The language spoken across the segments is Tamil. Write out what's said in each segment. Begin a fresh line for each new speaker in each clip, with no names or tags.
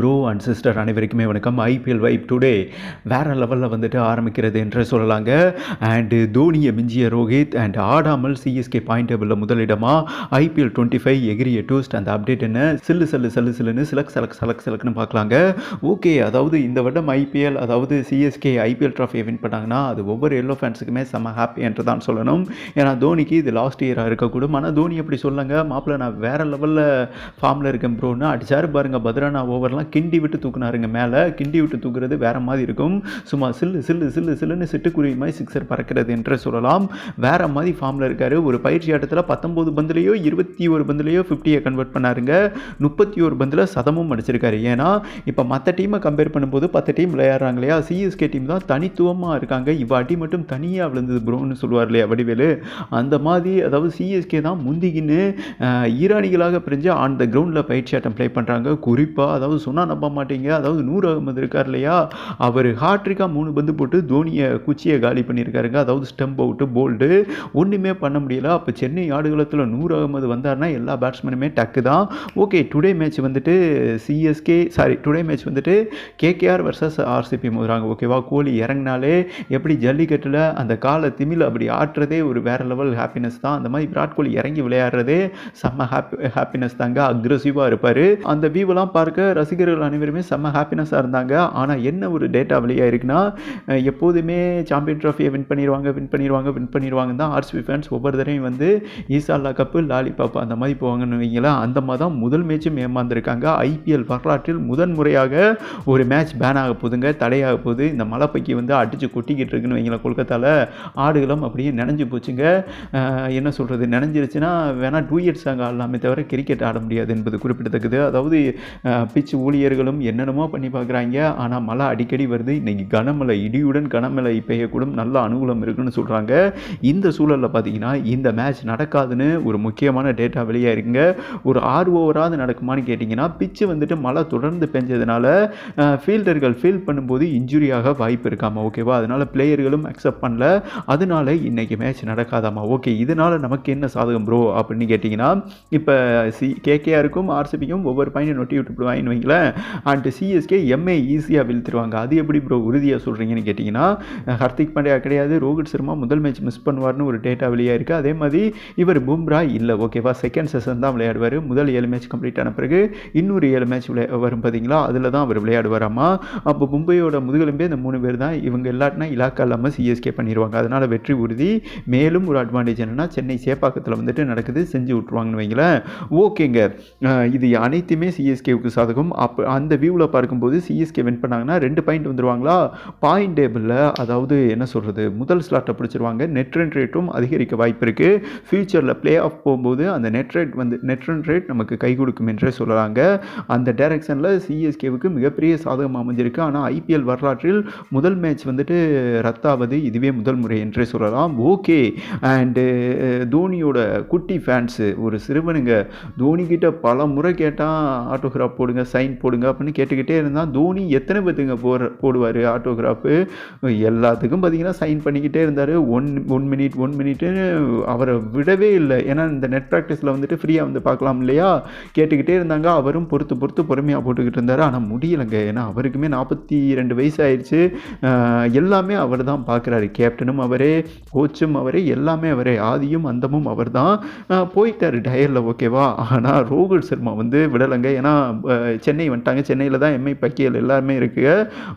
ப்ரோ அண்ட் சிஸ்டர் அனைவருக்குமே வணக்கம். ஐபிஎல் வைப் டுடே வேறு லெவலில் வந்துட்டு ஆரம்பிக்கிறது என்று சொல்லலாங்க. அண்டு தோனியை மிஞ்சிய ரோஹித் அண்ட் ஆடாமல் சிஎஸ்கே பாயிண்ட் டேபிளில் முதலிடமாக ஐபிஎல் டுவெண்ட்டி ஃபைவ் எகிரிய டூஸ்ட் அந்த அப்டேட் என்ன? சில்லு சல்லு சல்லு சில்லுன்னு சிலக் சலக் சலக் சிலக்குன்னு பார்க்கலாங்க. ஓகே அதாவது இந்த வருடம் ஐபிஎல் அதாவது சிஎஸ்கே ஐபிஎல் ட்ராஃபியை வின் பண்ணாங்கன்னா அது ஒவ்வொரு எல்லோ ஃபேன்ஸுக்குமே செம்ம ஹாப்பி என்று தான் சொல்லணும். ஏன்னா தோனிக்கு இது லாஸ்ட் இயராக இருக்கக்கூடும். ஆனால் தோனி அப்படி சொல்லுங்க? மாப்பிள்ள நான் வேறு லெவலில் ஃபார்மில் இருக்கேன் ப்ரோன்னு பாருங்கள் பத்ரா பத்ரானா ஓவர்லாம் கிண்டி விட்டு தூக்குனாருங்க மேலே. கிண்டி விட்டு தூக்குறது வேறு மாதிரி இருக்கும். சும்மா சில்லு சில்லு சில்லு சில்லுன்னு சிட்டுக்குருவி மாதிரி சிக்ஸர் பறக்கிறது என்று சொல்லலாம். வேறு மாதிரி ஃபார்மில் இருக்கார். ஒரு பயிற்சி ஆட்டத்தில் பத்தொம்போது பந்துலேயோ இருபத்தி ஒரு பந்துலேயோ ஃபிஃப்டியை கன்வெர்ட் பண்ணாருங்க. முப்பத்தி ஒரு பந்தில் சதமும் அடிச்சிருக்காரு. ஏன்னா இப்போ மற்ற டீமை கம்பேர் பண்ணும்போது பத்து டீம் விளையாடுறாங்க இல்லையா? சிஎஸ்கே டீம் தான் தனித்துவமாக இருக்காங்க. இவ அடி மட்டும் தனியாக விழுந்தது ப்ரோன்னு சொல்லுவார் இல்லையா வடிவேலு? அந்த மாதிரி அதாவது சிஎஸ்கே தான் முந்திக்கின்னு ஈரானிகளாக பிரிஞ்சு ஆன் த கிரவுண்டில் பயிற்சி ஆட்டம் ப்ளே பண்ணுறாங்க குறிப்பாக அதாவது சொன்னால் நம்ப மாட்டீங்க. அதாவது நூறு அகமது இருக்கார் இல்லையா? அவர் ஹாட்ரிக்காக மூணு பந்து போட்டு தோனியை குச்சியை காலி பண்ணியிருக்காருங்க. அதாவது ஸ்டம்ப் அவுட்டு போல்டு ஒன்றுமே பண்ண முடியல. அப்போ சென்னை ஆடுகளத்தில் நூறு அகமது வந்தார்னா எல்லா பேட்ஸ்மேனுமே டக்கு தான். ஓகே டுடே மேட்ச் வந்துட்டு சிஎஸ்கே சாரி டுடே மேட்ச் வந்துட்டு கேகேஆர் வர்சஸ் ஆர்சிபி மோதுறாங்க ஓகேவா கோலி இறங்கினாலே எப்படி ஜல்லிக்கட்டில் அந்த காலை திமிழ் அப்படி ஆட்டுறதே ஒரு வேற லெவல் ஹாப்பினஸ் தான். அந்த மாதிரி விராட் கோலி இறங்கி விளையாடுறதே செம்ம ஹாப்பி ஹாப்பினஸ் தாங்க. அக்ரெசிவாக இருப்பார். அந்த வியூவெல்லாம் பார்க்க ரசிகர்கள் அனைவருமே செம்ம ஹாப்பினஸாக இருந்தாங்க. ஆனால் என்ன ஒரு டேட்டா வழியாக இருக்குன்னா எப்போதுமே சாம்பியன் ட்ராஃபியை வின் பண்ணிடுவாங்க வின் பண்ணிடுவாங்க வின் பண்ணிடுவாங்க தான் ஆர்சிபி ஃபேன்ஸ் ஒவ்வொரு தடவையும் வந்து ஈசாலா கப்பு லாலிபாப் அந்த மாதிரி போவாங்கன்னு வைங்களேன். அந்த மாதிரி தான் முதல் மேட்சும் ஏமாந்துருக்காங்க. ஐபிஎல் வரலாற்றில் முதன் முறையாக ஒரு மேட்ச் பேன் ஆக போதுங்க தடையாக போகுது. இந்த மலைப்பைக்கு வந்து அடித்து கொட்டிக்கிட்டு இருக்குன்னு வைங்களேன் கொல்கத்தாவில் ஆடுகளும் அப்படியே நினைஞ்சு போச்சுங்க. என்ன சொல்கிறது நினைஞ்சிருச்சுன்னா வேணால் டூ இயர்ஸ் அங்கே ஆடலாமே தவிர கிரிக்கெட் ஆட முடியாது என்பது குறிப்பிடத்தக்கது. அதாவது பிச்சு ஊழியர்களும் என்னென்னமோ பண்ணி பார்க்குறாங்க. ஆனால் மழை அடிக்கடி வருது. இன்றைக்கி கனமழை இடியுடன் கனமழை பெய்யக்கூடும். நல்ல அனுகூலம் இருக்குன்னு சொல்கிறாங்க இந்த சூழலில் பார்த்தீங்கன்னா இந்த மேட்ச் நடக்காதுன்னு ஒரு முக்கியமான டேட்டா வெளியாக இருக்குங்க. ஒரு ஆறு ஓவராவது நடக்குமான்னு கேட்டிங்கன்னா பிச்சு வந்துட்டு மழை தொடர்ந்து பெஞ்சதுனால ஃபீல்டர்கள் ஃபீல் பண்ணும்போது இன்ஜுரியாக வாய்ப்பு இருக்காமா? ஓகேவா அதனால் பிளேயர்களும் அக்செப்ட் பண்ணல. அதனால இன்றைக்கி மேட்ச் நடக்காதாமா? ஓகே இதனால் நமக்கு என்ன சாதகம் ப்ரோ அப்படின்னு கேட்டிங்கன்னா இப்போ சி கேகேஆருக்கும் ஆர்சிபிக்கும் ஒவ்வொரு பாயிண்ட் நொட்டி விட்டு விடுவாங்கன்னு வைங்களேன். அண்ட் சிஎஸ்கே எம்ஏ ஈஸியாக வீழ்த்திடுவாங்க அது எப்படி ப்ரோ உறுதியாக சொல்கிறீங்கன்னு கேட்டிங்கன்னா ஹர்திக் பாண்டியா கிடையாது ரோஹித் சர்மா முதல் மேட்ச் மிஸ் பண்ணுவார்னு ஒரு டேட்டா வெளியாக இருக்குது அதே மாதிரி இவர் பும்ரா இல்லை ஓகேவா செகண்ட் செஷன் தான் விளையாடுவார். முதல் ஏழு மேட்ச் கம்ப்ளீட் ஆன பிறகு இன்னொரு ஏழு மேட்ச் விளையா வரும் பார்த்தீங்களா அதில் தான் அவர் விளையாடுவாராமா? அப்போ மும்பையோட முதுகெலும்பே இந்த மூணு பேர் தான் இவங்க இல்லாட்டினா இலாக்கா இல்லாமல் சிஎஸ்கே பண்ணிடுவாங்க அதனால் வெற்றி உறுதி. மேலும் ஒரு அட்வான்டேஜ் என்னென்னா சென்னை சேப்பாக்கத்தில் வந்துட்டு நடக்குது செஞ்சு விட்ருவாங்கன்னு வைங்களேன். ஓகேங்க. இது அனைத்துமே சிஎஸ்கேவுக்கு சாதகம். அப்போ அந்த வியூவில் பார்க்கும்போது சிஎஸ்கே வின் பண்ணாங்கன்னா ரெண்டு பாயிண்ட் வந்துடுவாங்களா பாயிண்ட் டேபிளில் அதாவது என்ன சொல்கிறது முதல் ஸ்லாட்டை பிடிச்சிருவாங்க. நெட் ரன் ரேட்டும் அதிகரிக்க வாய்ப்பு இருக்குது ஃபியூச்சரில் ப்ளே ஆஃப் போகும்போது அந்த நெட் ரேட் வந்து நெட் ரன் ரேட் நமக்கு கை கொடுக்கும் என்றே சொல்லலாங்க. அந்த டைரக்ஷனில் சிஎஸ்கேவுக்கு மிகப்பெரிய சாதகம் அமைஞ்சிருக்கு. ஆனால் ஐபிஎல் வரலாற்றில் முதல் மேட்ச் வந்துட்டு ரத்தாவது இதுவே முதல் முறை என்றே சொல்லலாம். ஓகே அண்டு தோனியோட குட்டி ஃபேன்ஸு ஒரு சிறுவனுங்க தோனிக்கிட்ட பல முறை கேட்டால் ஆட்டோகிராஃப் போடுங்க சைன் போடுங்க அப்படின்னு கேட்டுக்கிட்டே இருந்தால் தோனி எத்தனை பேத்துங்க போடுற போடுவார் ஆட்டோகிராஃபு எல்லாத்துக்கும் பார்த்தீங்கன்னா சைன் பண்ணிக்கிட்டே இருந்தார். ஒன் ஒன் மினிட் ஒன் மினிட்னு அவரை விடவே இல்லை. ஏன்னா இந்த நெட் ப்ராக்டிஸில் வந்துட்டு ஃப்ரீயாக வந்து பார்க்கலாம் இல்லையா? கேட்டுக்கிட்டே இருந்தாங்க. அவரும் பொறுத்து பொறுத்து பொறுமையாக போட்டுக்கிட்டு இருந்தார். ஆனால் முடியலைங்க. ஏன்னா அவருக்குமே நாற்பத்தி ரெண்டு வயசு ஆயிடுச்சு. எல்லாமே அவர் தான் பார்க்குறாரு கேப்டனும் அவரே கோச்சும் அவரே எல்லாமே அவரே. ஆதியும் அந்தமும் அவர் தான். போயிட்டார். டயரில் ஓகேவா ஆனால் ரோஹித் சர்மா வந்து விடலைங்க. ஏன்னா சென்னை வந்துட்டாங்க சென்னையில் தான் எம்ஐ பக்கியல் எல்லாருமே இருக்குங்க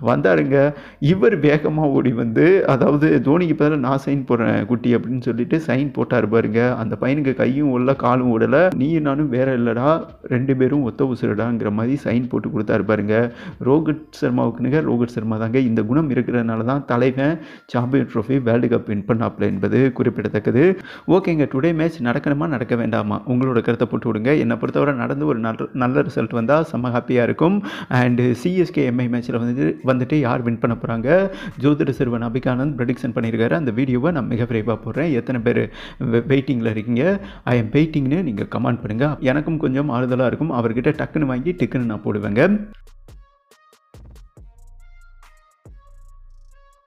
வந்தாருங்க. இவர் வேகமாக ஓடி வந்து அதாவது தோனிக்கு பதிலாக நான் சைன் போடுறேன் குட்டி அப்படின்னு சொல்லிட்டு சைன் போட்டார் பாருங்க. அந்த பையனுக்கு கையும் ஓடல காலும் ஓடலை நீ நானும் வேற இல்லைடா ரெண்டு பேரும் ஒத்த உசுரடாங்கிற மாதிரி சைன் போட்டு கொடுத்தாரு பாருங்க. ரோஹித் சர்மாவுக்குனுங்க ரோஹித் சர்மா தாங்க. இந்த குணம் இருக்கிறதுனால தான் தலைவன் champion trophy world cup win பண்ணாப்ல என்பது குறிப்பிடத்தக்கது. ஓகேங்க டுடே மேட்ச் நடக்கணுமா நடக்க வேண்டாமா? உங்களோட கருத்தை போட்டு விடுங்க. என்னை பொறுத்தவரை நடந்து ஒரு நல்ல நல்ல ரிசல்ட் வந்தால் செம்ம ஹாப்பியாக இருக்கும். அண்டு சிஎஸ்கே எம்ஐ மேட்ச்சில் வந்துட்டு வந்துட்டு யார் வின் பண்ண போகிறாங்க ஜோதிட சிறுவன் அபிகானந்த் ப்ரடிக்ஷன் பண்ணியிருக்காரு அந்த வீடியோவை நான் மிக விரைவாக போடுறேன். எத்தனை பேர் வெயிட்டிங்கில் இருக்கீங்க? ஐ எம் வெயிட்டிங்னு நீங்கள் கமெண்ட் பண்ணுங்கள் எனக்கும் கொஞ்சம் ஆறுதலாக இருக்கும். அவர்கிட்ட டக்குன்னு வாங்கி டிக்குன்னு நான் போடுவேங்க.